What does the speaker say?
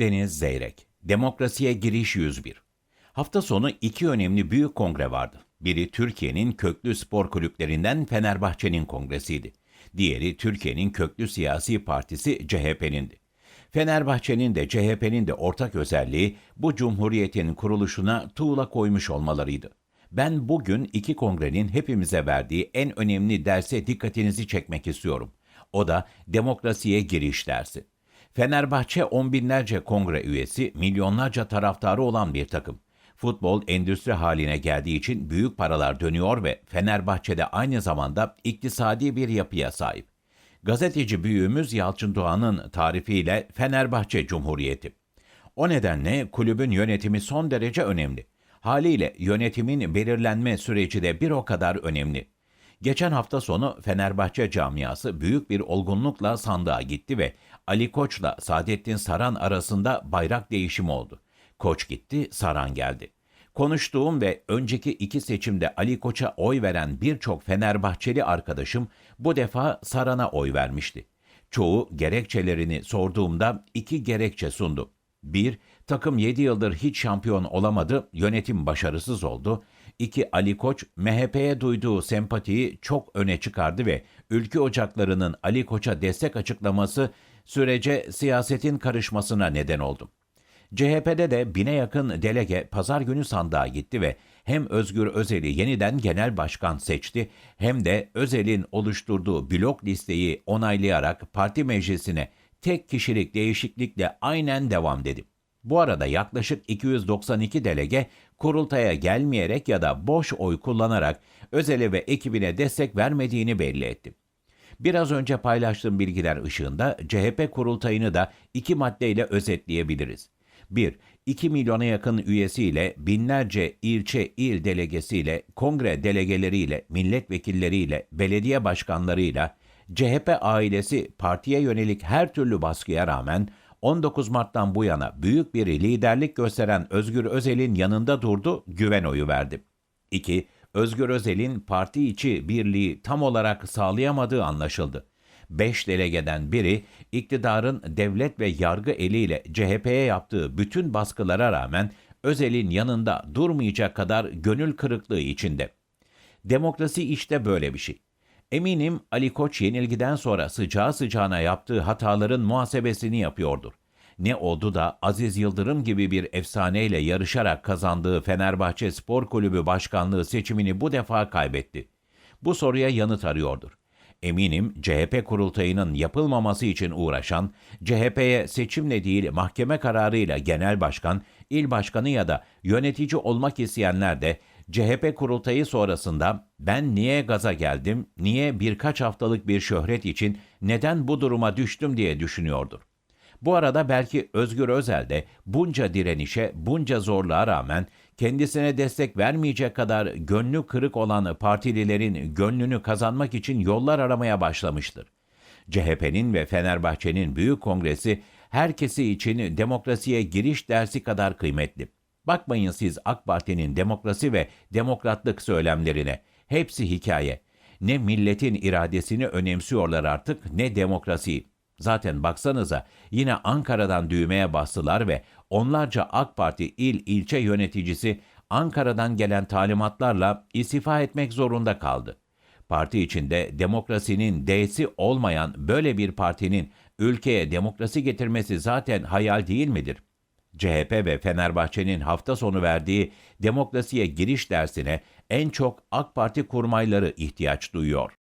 Deniz Zeyrek, Demokrasiye Giriş 101. Hafta sonu iki önemli büyük kongre vardı. Biri Türkiye'nin köklü spor kulüplerinden Fenerbahçe'nin kongresiydi. Diğeri Türkiye'nin köklü siyasi partisi CHP'nindi. Fenerbahçe'nin de CHP'nin de ortak özelliği bu cumhuriyetin kuruluşuna tuğla koymuş olmalarıydı. Ben bugün iki kongrenin hepimize verdiği en önemli derse dikkatinizi çekmek istiyorum. O da demokrasiye giriş dersi. Fenerbahçe on binlerce kongre üyesi, milyonlarca taraftarı olan bir takım. Futbol endüstri haline geldiği için büyük paralar dönüyor ve Fenerbahçe'de aynı zamanda iktisadi bir yapıya sahip. Gazeteci büyüğümüz Yalçın Doğan'ın tarifiyle Fenerbahçe Cumhuriyeti. O nedenle kulübün yönetimi son derece önemli. Haliyle yönetimin belirlenme süreci de bir o kadar önemli. Geçen hafta sonu Fenerbahçe camiası büyük bir olgunlukla sandığa gitti ve Ali Koç'la Saadettin Saran arasında bayrak değişimi oldu. Koç gitti, Saran geldi. Konuştuğum ve önceki iki seçimde Ali Koç'a oy veren birçok Fenerbahçeli arkadaşım bu defa Saran'a oy vermişti. Çoğu gerekçelerini sorduğumda iki gerekçe sundu. Bir, takım 7 yıldır hiç şampiyon olamadı, yönetim başarısız oldu. İki, Ali Koç, MHP'ye duyduğu sempatiyi çok öne çıkardı ve ülke ocaklarının Ali Koç'a destek açıklaması sürece siyasetin karışmasına neden oldu. CHP'de de bine yakın delege pazar günü sandığa gitti ve hem Özgür Özel'i yeniden genel başkan seçti hem de Özel'in oluşturduğu blok listeyi onaylayarak parti meclisine tek kişilik değişiklikle aynen devam dedi. Bu arada yaklaşık 292 delege kurultaya gelmeyerek ya da boş oy kullanarak Özel'e ve ekibine destek vermediğini belli etti. Biraz önce paylaştığım bilgiler ışığında CHP kurultayını da iki maddeyle özetleyebiliriz. 1. 2 milyona yakın üyesiyle, binlerce ilçe il delegesiyle, kongre delegeleriyle, milletvekilleriyle, belediye başkanlarıyla, CHP ailesi partiye yönelik her türlü baskıya rağmen 19 Mart'tan bu yana büyük bir liderlik gösteren Özgür Özel'in yanında durdu, güven oyu verdi. 2. Özgür Özel'in parti içi birliği tam olarak sağlayamadığı anlaşıldı. 5 delegeden biri iktidarın devlet ve yargı eliyle CHP'ye yaptığı bütün baskılara rağmen Özel'in yanında durmayacak kadar gönül kırıklığı içinde. Demokrasi işte böyle bir şey. Eminim Ali Koç yenilgiden sonra sıcağı sıcağına yaptığı hataların muhasebesini yapıyordur. Ne oldu da Aziz Yıldırım gibi bir efsaneyle yarışarak kazandığı Fenerbahçe Spor Kulübü başkanlığı seçimini bu defa kaybetti. Bu soruya yanıt arıyordur. Eminim CHP kurultayının yapılmaması için uğraşan, CHP'ye seçimle değil mahkeme kararıyla genel başkan, il başkanı ya da yönetici olmak isteyenler de CHP kurultayı sonrasında ben niye gaza geldim, niye birkaç haftalık bir şöhret için neden bu duruma düştüm diye düşünüyordur. Bu arada belki Özgür Özel de bunca direnişe, bunca zorluğa rağmen kendisine destek vermeyecek kadar gönlü kırık olan partililerin gönlünü kazanmak için yollar aramaya başlamıştır. CHP'nin ve Fenerbahçe'nin büyük kongresi herkesi için demokrasiye giriş dersi kadar kıymetli. Bakmayın siz AK Parti'nin demokrasi ve demokratlık söylemlerine. Hepsi hikaye. Ne milletin iradesini önemsiyorlar artık ne demokrasiyi. Zaten baksanıza yine Ankara'dan düğmeye bastılar ve onlarca AK Parti il ilçe yöneticisi Ankara'dan gelen talimatlarla istifa etmek zorunda kaldı. Parti içinde demokrasinin D'si olmayan böyle bir partinin ülkeye demokrasi getirmesi zaten hayal değil midir? CHP ve Fenerbahçe'nin hafta sonu verdiği demokrasiye giriş dersine en çok AK Parti kurmayları ihtiyaç duyuyor.